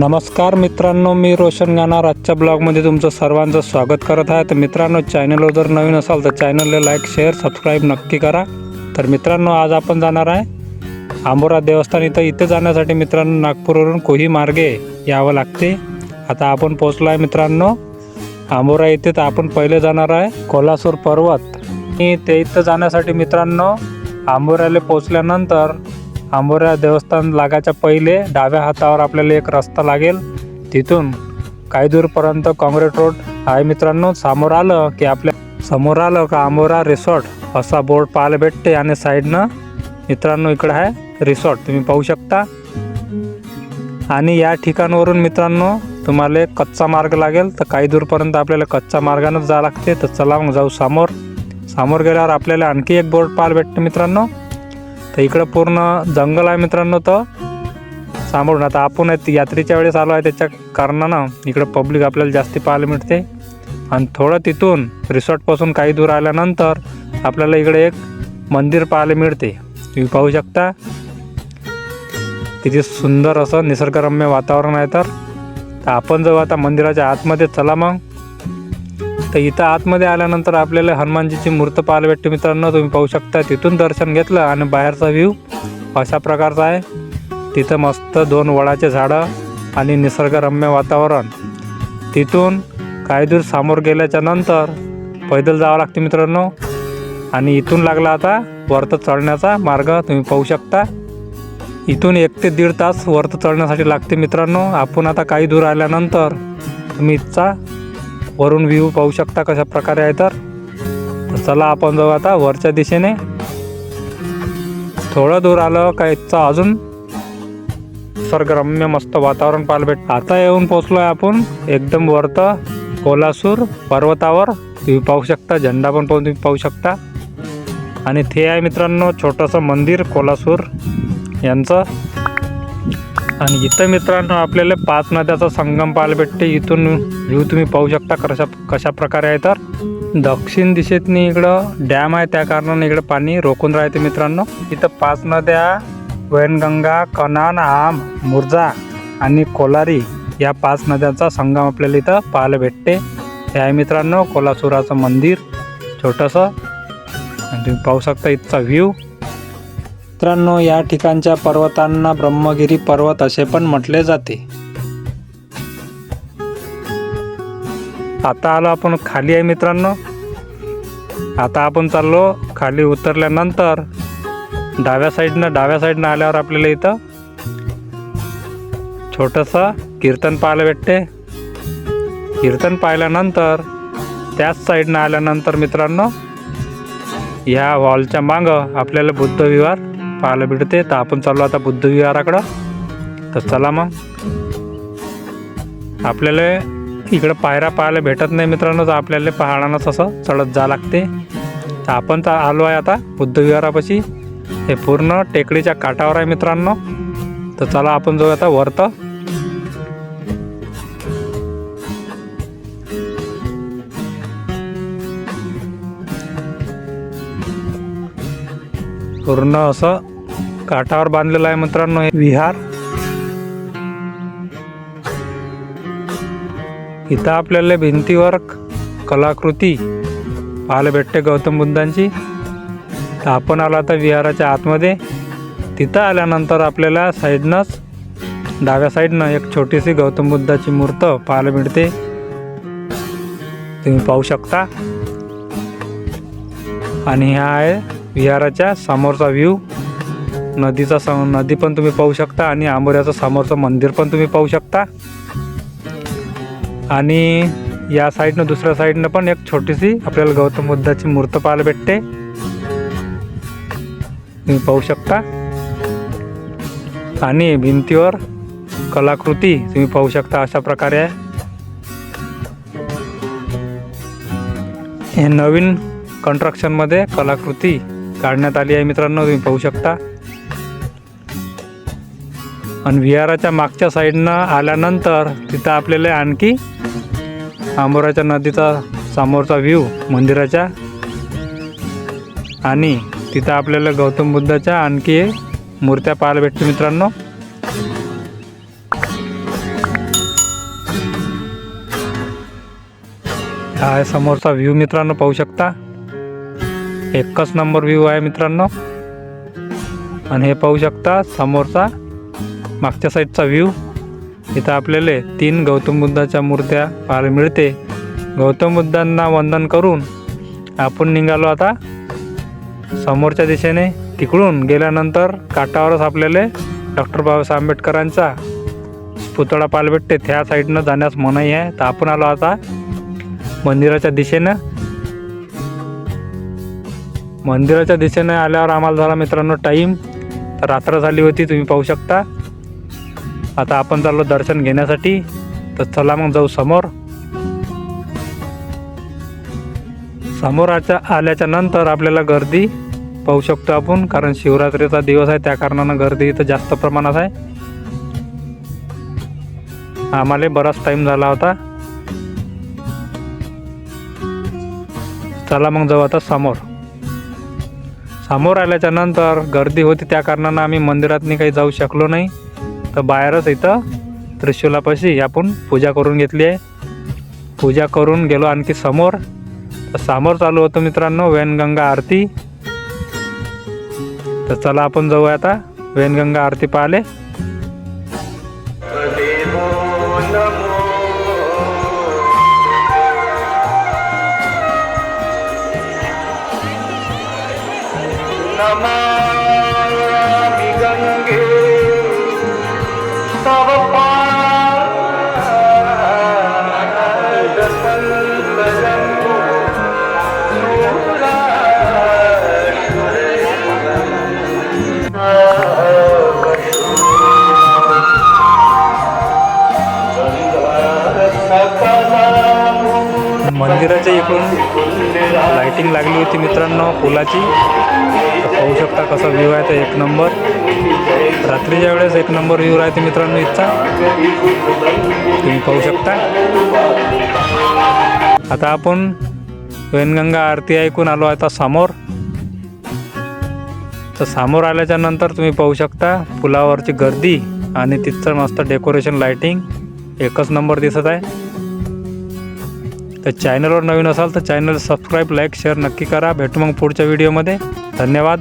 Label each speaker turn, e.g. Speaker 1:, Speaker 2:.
Speaker 1: नमस्कार मित्रांनो मी रोशन गाणार. आजच्या ब्लॉगमध्ये तुमचं सर्वांचं स्वागत करत आहे. तर मित्रांनो चॅनलवर जर नवीन असाल तर चॅनलला लाईक शेअर सबस्क्राईब नक्की करा. तर मित्रांनो आज आपण जाणार आहे आंबोरा देवस्थान इथं. इथे जाण्यासाठी मित्रांनो नागपूरवरून कोही मार्गे यावं लागते. आता आपण पोचलो आहे मित्रांनो. आंबोरा येथे तर आपण पहिले जाणार आहे कोल्हासूर पर्वत. आणि ते इथं जाण्यासाठी मित्रांनो आंबोऱ्याला पोचल्यानंतर आंबोऱ्या देवस्थान लागायच्या पहिले डाव्या हातावर आपल्याला एक रस्ता लागेल. तिथून काही दूरपर्यंत काँग्रेट रोड. आहे मित्रांनो समोर आलं की आपल्यासमोर आलं का आंबोरा रिसॉर्ट. असा बोर्ड पाहायला भेटते आणि साईडनं मित्रांनो इकडं आहे रिसॉर्ट. तुम्ही पाहू शकता. आणि या ठिकाणावरून मित्रांनो तुम्हाला एक कच्चा मार्ग लागेल. तर काही दूरपर्यंत आपल्याला कच्च्या मार्गानंच जावं लागते. तर चला मग जाऊ समोर. समोर गेल्यावर आपल्याला आणखी एक बोर्ड पाहायला भेटते मित्रांनो. तर इकडं पूर्ण जंगल आहे मित्रांनो तर सांभाळून आता आपण यात्रेच्या वेळेस आलो आहे त्याच्या कारणानं. इकडं पब्लिक आपल्याला जास्ती पाहायला मिळते. आणि थोडं तिथून रिसॉर्टपासून काही दूर आल्यानंतर आपल्याला इकडे एक मंदिर पाहायला मिळते. तुम्ही पाहू शकता. किती सुंदर असं निसर्गरम्य वातावरण आहे तर आपण जाऊ आता मंदिराच्या आतमध्ये चला मग. तर इथं आतमध्ये आल्यानंतर आपल्याला हनुमानजीची मूर्त पाहायला भेटते मित्रांनो तुम्ही पाहू शकता. तिथून दर्शन घेतलं आणि बाहेरचा व्ह्यू अशा प्रकारचा आहे. तिथं मस्त दोन वडाचे झाडं आणि निसर्गरम्य वातावरण. तिथून काही दूर समोर गेल्याच्यानंतर पैदल जावं लागते मित्रांनो. आणि इथून लागला आता वरत चढण्याचा मार्ग तुम्ही पाहू शकता. इथून एक ते दीड तास वर्त चढण्यासाठी लागते मित्रांनो. आपण आता काही दूर आल्यानंतर तुम्ही इथचा वरून व्ह्यू पाहू शकता कशा प्रकारे आहे तर. चला आपण जाऊ आता वरच्या दिशेने. थोडं दूर आलं का अजून निसर्गरम्य मस्त वातावरण पाहायला भेट आता येऊन पोचलो आहे आपण एकदम वरत कोल्हासूर पर्वतावर. तुम्ही पाहू शकता झेंडा पण पाहून तुम्ही पाहू शकता. आणि ते आहे मित्रांनो छोटंसं मंदिर कोल्हासूर यांचं. आणि इथं मित्रांनो आपल्याला पाच नद्याचा संगम पाहायला भेटते. इथून व्ह्यू तुम्ही पाहू शकता कशा कशा प्रकारे आहे तर. दक्षिण दिशेतनी इकडं डॅम आहे त्या कारणाने इकडं पाणी रोखून राहते मित्रांनो. इथं पाच नद्या वैनगंगा कनान आम मुर्जा आणि कोलारी या पाच नद्यांचा संगम आपल्याला इथं पाहायला भेटते. हे आहे मित्रांनो कोल्हासुराचं मंदिर छोटंसं. आणि तुम्ही पाहू शकता इथचा व्ह्यू. मित्रांनो या ठिकाणच्या पर्वतांना ब्रह्मगिरी पर्वत असे पण म्हटले जाते. आता आलो आपण खाली आहे मित्रांनो. आता आपण चाललो खाली उतरल्यानंतर डाव्या साईडनं डाव्या साईडनं आल्यावर आपल्याला इथं छोटंसं कीर्तन पाहायला भेटते. कीर्तन पाहिल्यानंतर त्याच साईडनं आल्यानंतर मित्रांनो ह्या हॉलच्या मागं आपल्याला बुद्ध विवार पाहायला भेटते. तर आपण चाललो आता बुद्धविहाराकडं तर चला मग. आपल्याला इकडं पायऱ्या पाहायला भेटत नाही मित्रांनो तर आपल्याला पहाडानंच असं चढत जा लागते. तर आपण तर आलो आहे आता बुद्धविहारापाशी हे पूर्ण टेकडीच्या काठावर आहे मित्रांनो. तर चला आपण जाऊ आता वरतं. पूर्ण असं काठावर बांधलेलं आहे मित्रांनो हे विहार. इथं आपल्याला भिंतीवर कलाकृती पाहायला भेटते गौतम बुद्धांची. तर आपण आलो आता विहाराच्या आतमध्ये. तिथं आल्यानंतर आपल्याला साईडनंच डाव्या साईडनं एक छोटीशी गौतम बुद्धाची मूर्त पाहायला मिळते. तुम्ही पाहू शकता. आणि ह्या आहे विहाराच्या समोरचा व्ह्यू नदीचा सम नदी पण तुम्ही पाहू शकता आणि आंबोऱ्याचं समोरचं मंदिर पण तुम्ही पाहू शकता. आणि या साईडनं दुसऱ्या साईडनं पण एक छोटीशी आपल्याला गौतम बुद्धाची मूर्त पाहायला भेटते. तुम्ही पाहू शकता. आणि भिंतीवर कलाकृती तुम्ही पाहू शकता अशा प्रकारे आहे. हे नवीन कन्स्ट्रक्शनमध्ये कलाकृती काढण्यात आली आहे मित्रांनो तुम्ही पाहू शकता. आणि विहाराच्या मागच्या साईडनं आल्यानंतर तिथं आपल्याला आणखी आंबोराच्या नदीचा समोरचा व्ह्यू मंदिराच्या. आणि तिथं आपल्याला गौतम बुद्धाच्या आणखी मूर्त्या पाहायला भेटते मित्रांनो. हा समोरचा व्ह्यू मित्रांनो पाहू शकता. एकच नंबर व्ह्यू आहे मित्रांनो. आणि हे पाहू शकता समोरचा मागच्या साईडचा व्ह्यू इथं आपल्याला तीन गौतम बुद्धाच्या मूर्त्या पाहायला मिळते. गौतम बुद्धांना वंदन करून आपण निघालो आता समोरच्या दिशेने. तिकडून गेल्यानंतर काठावरच आपल्याला डॉक्टर बाबासाहेब आंबेडकरांचा पुतळा पाहायला भेटते. त्या साईडनं जाण्यास मनाई आहे. तर आपण आलो आता मंदिराच्या दिशेनं. मंदिराच्या दिशेने आल्यावर आम्हाला झाला मित्रांनो टाईम. तर रात्र झाली होती तुम्ही पाहू शकता. आता आपण चाललो दर्शन घेण्यासाठी. तर चला मग जाऊ समोर. समोराच्या आल्याच्यानंतर आपल्याला गर्दी पाहू शकतो आपण कारण शिवरात्रीचा दिवस आहे त्या कारणानं गर्दी इथं जास्त प्रमाणात आहे. आम्हाला बराच टाईम झाला होता. चला मग जाऊ आता समोर. समोर आल्याच्यानंतर गर्दी होती त्या कारणानं आम्ही मंदिरातनी काही जाऊ शकलो नाही. तर बाहेरच इथं त्रिशूलापाशी आपण पूजा करून घेतली आहे. पूजा करून गेलो आणखी समोर. तर समोर चालू होतं मित्रांनो वैनगंगा आरती. तर चला आपण जाऊ आता वैनगंगा आरती पाहिले इकडून लाइटिंग लागली होती मित्रांनो पुलाची तर पाहू शकता कसा व्ह्यू आहे तर एक नंबर रात्रीच्या वेळेस एक नंबर व्ह्यू राहते मित्रांनो इथचा. तुम्ही पाहू शकता. आता आपण वैनगंगा आरती ऐकून आलो आता समोर. तर समोर आल्याच्यानंतर तुम्ही पाहू शकता पुलावरची गर्दी आणि तिथचं मस्त डेकोरेशन लाइटिंग एकच नंबर दिसत आहे. तर चॅनलवर नवीन असाल तर चॅनल सबस्क्राईब लाईक शेअर नक्की करा. भेटू मग पुढच्या व्हिडिओमध्ये धन्यवाद.